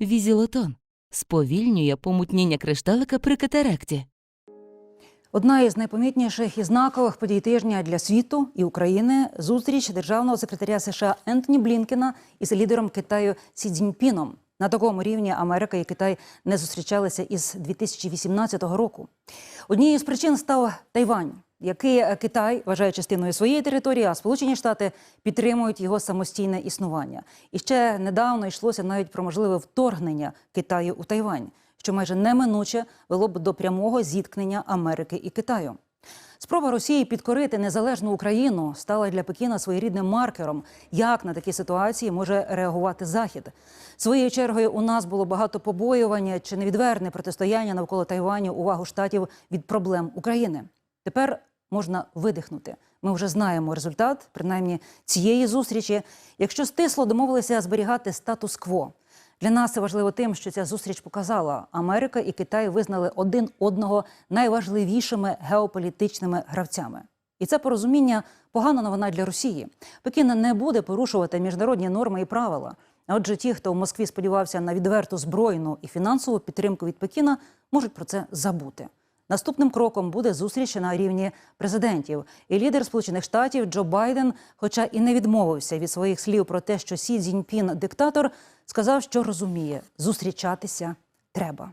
Візілотон сповільнює помутніння кришталика при катаракті. Одна із найпомітніших і знакових подій тижня для світу і України зустріч державного секретаря США Ентоні Блінкена із лідером Китаю Сі Цзіньпіном. На такому рівні Америка і Китай не зустрічалися із 2018 року. Однією з причин став Тайвань, який е, Китай вважає частиною своєї території, а Сполучені Штати підтримують його самостійне існування. І ще недавно йшлося навіть про можливе вторгнення Китаю у Тайвань, що майже неминуче вело б до прямого зіткнення Америки і Китаю. Спроба Росії підкорити незалежну Україну стала для Пекіна своєрідним маркером, як на такі ситуації може реагувати Захід. Своєю чергою у нас було багато побоювання чи невідверне протистояння навколо Тайваню увагу штатів від проблем України. Тепер можна видихнути. Ми вже знаємо результат, принаймні цієї зустрічі. Якщо стисло домовилися зберігати статус-кво. Для нас це важливо тим, що ця зустріч показала, Америка і Китай визнали один одного найважливішими геополітичними гравцями. І це порозуміння погана новина для Росії. Пекін не буде порушувати міжнародні норми і правила. Отже, ті, хто в Москві сподівався на відверту збройну і фінансову підтримку від Пекіна, можуть про це забути. Наступним кроком буде зустріч на рівні президентів. І лідер Сполучених Штатів Джо Байден, хоча і не відмовився від своїх слів про те, що Сі Цзіньпін диктатор, сказав, що розуміє, зустрічатися треба.